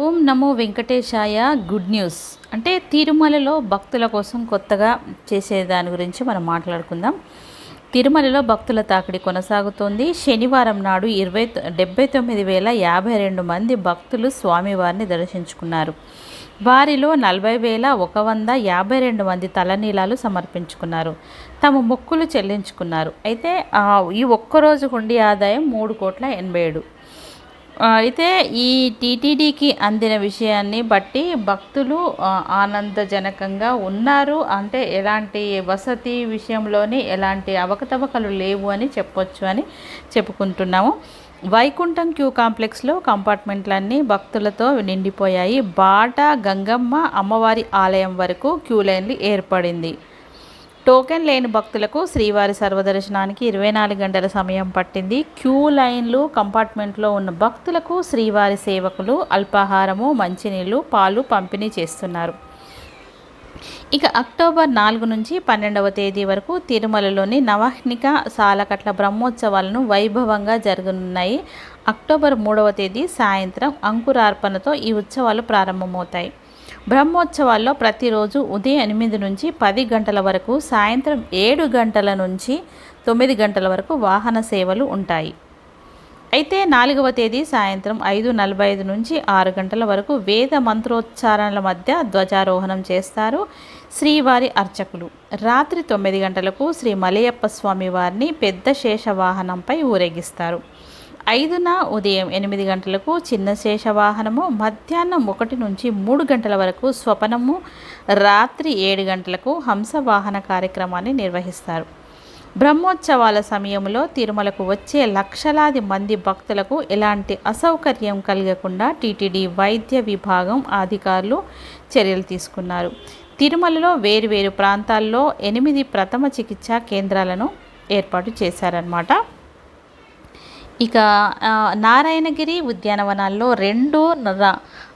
ఓం నమో వెంకటేశాయ good news. అంటే తిరుమలలో భక్తుల కోసం కొత్తగా చేసే దాని గురించి మనం మాట్లాడుకుందాం. తిరుమలలో భక్తుల తాకిడి కొనసాగుతోంది. శనివారం నాడు ఇరవై డెబ్బై తొమ్మిది వేల యాభై రెండు మంది భక్తులు స్వామివారిని దర్శించుకున్నారు. వారిలో నలభై వేల ఒక వంద యాభై రెండు మంది తలనీలాలు సమర్పించుకున్నారు. తమ మొక్కులు చెల్లించుకున్నారు. అయితే ఈ ఒక్కరోజు హుండి ఆదాయం మూడు కోట్ల ఎనభై ఏడు. అయితే ఈ టీటీడీకి అందిన విషయాన్ని బట్టి భక్తులు ఆనందజనకంగా ఉన్నారు. అంటే ఎలాంటి వసతి విషయంలోని ఎలాంటి అవకతవకలు లేవు అని చెప్పొచ్చు అని చెప్పుకుంటున్నాము. వైకుంఠం క్యూ కాంప్లెక్స్లో కంపార్ట్మెంట్లన్నీ భక్తులతో నిండిపోయాయి. బాట గంగమ్మ అమ్మవారి ఆలయం వరకు క్యూ లైన్లు ఏర్పడింది. టోకెన్ లేని భక్తులకు శ్రీవారి సర్వదర్శనానికి ఇరవై నాలుగు గంటల సమయం పట్టింది. క్యూ లైన్లు కంపార్ట్మెంట్లో ఉన్న భక్తులకు శ్రీవారి సేవకులు అల్పాహారము మంచినీళ్ళు పాలు పంపిణీ చేస్తున్నారు. ఇక అక్టోబర్ నాలుగు నుంచి పన్నెండవ తేదీ వరకు తిరుమలలోని నవహ్నిక సాలకట్ల బ్రహ్మోత్సవాలను వైభవంగా జరగనున్నాయి. అక్టోబర్ మూడవ తేదీ సాయంత్రం అంకురార్పణతో ఈ ఉత్సవాలు ప్రారంభమవుతాయి. బ్రహ్మోత్సవాల్లో ప్రతిరోజు ఉదయం ఎనిమిది నుంచి పది గంటల వరకు సాయంత్రం ఏడు గంటల నుంచి తొమ్మిది గంటల వరకు వాహన సేవలు ఉంటాయి. అయితే నాలుగవ తేదీ సాయంత్రం ఐదు నలభై ఐదు నుంచి ఆరు గంటల వరకు వేద మంత్రోచ్చారణల మధ్య ధ్వజారోహణం చేస్తారు శ్రీవారి అర్చకులు. రాత్రి తొమ్మిది గంటలకు శ్రీ మలయప్ప స్వామి వారిని పెద్ద శేష వాహనంపై ఊరేగిస్తారు. ఐదున ఉదయం ఎనిమిది గంటలకు చిన్న శేష వాహనము మధ్యాహ్నం ఒకటి నుంచి మూడు గంటల వరకు స్వపనము రాత్రి ఏడు గంటలకు హంస వాహన కార్యక్రమాన్ని నిర్వహిస్తారు. బ్రహ్మోత్సవాల సమయంలో తిరుమలకు వచ్చే లక్షలాది మంది భక్తులకు ఎలాంటి అసౌకర్యం కలగకుండా టీటీడీ వైద్య విభాగం అధికారులు చర్యలు తీసుకున్నారు. తిరుమలలో వేరువేరు ప్రాంతాల్లో ఎనిమిది ప్రథమ చికిత్సా కేంద్రాలను ఏర్పాటు చేశారన్నమాట. ఇక నారాయణగిరి ఉద్యానవనాల్లో రెండు రా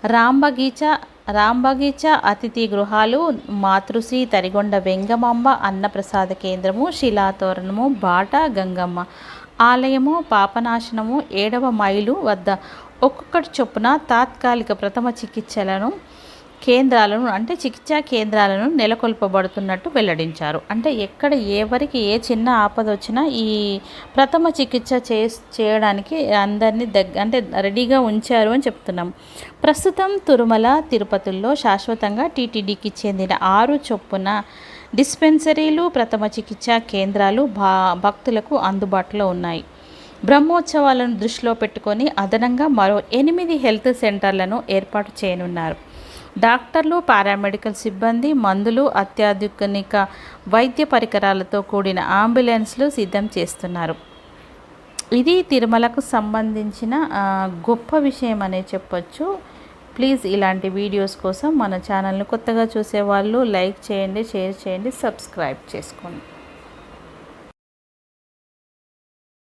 రాంబగీచ రాంబగీచ అతిథి గృహాలు మాతృశ్రీ తరిగొండ వెంగమాంబ అన్నప్రసాద కేంద్రము శిలాతోరణము బాట గంగమ్మ ఆలయము పాపనాశనము ఏడవ మైలు వద్ద ఒక్కొక్కటి చొప్పున తాత్కాలిక ప్రథమ చికిత్సలను కేంద్రాలను అంటే చికిత్సా కేంద్రాలను నెలకొల్పబడుతున్నట్టు వెల్లడించారు. అంటే ఎక్కడ ఎవరికి ఏ చిన్న ఆపద వచ్చినా ఈ ప్రథమ చికిత్స చే చేయడానికి అందరినీ దగ్గ అంటే రెడీగా ఉంచారు అని చెప్తున్నాం. ప్రస్తుతం తిరుమల తిరుపతుల్లో శాశ్వతంగా టీటీడీకి చెందిన ఆరు చొప్పున డిస్పెన్సరీలు ప్రథమ చికిత్సా కేంద్రాలు భా భక్తులకు అందుబాటులో ఉన్నాయి. బ్రహ్మోత్సవాలను దృష్టిలో పెట్టుకొని అదనంగా మరో ఎనిమిది హెల్త్ సెంటర్లను ఏర్పాటు చేయనున్నారు. డాక్టర్లు పారామెడికల్ సిబ్బంది మందులు అత్యాధునిక వైద్య పరికరాలతో కూడిన అంబులెన్స్లు సిద్ధం చేస్తున్నారు. ఇది తిరుమలకు సంబంధించిన గొప్ప విషయం అనే చెప్పొచ్చు. ప్లీజ్ ఇలాంటి వీడియోస్ కోసం మన ఛానల్ని కొత్తగా చూసేవాళ్ళు లైక్ చేయండి షేర్ చేయండి సబ్స్క్రైబ్ చేసుకోండి.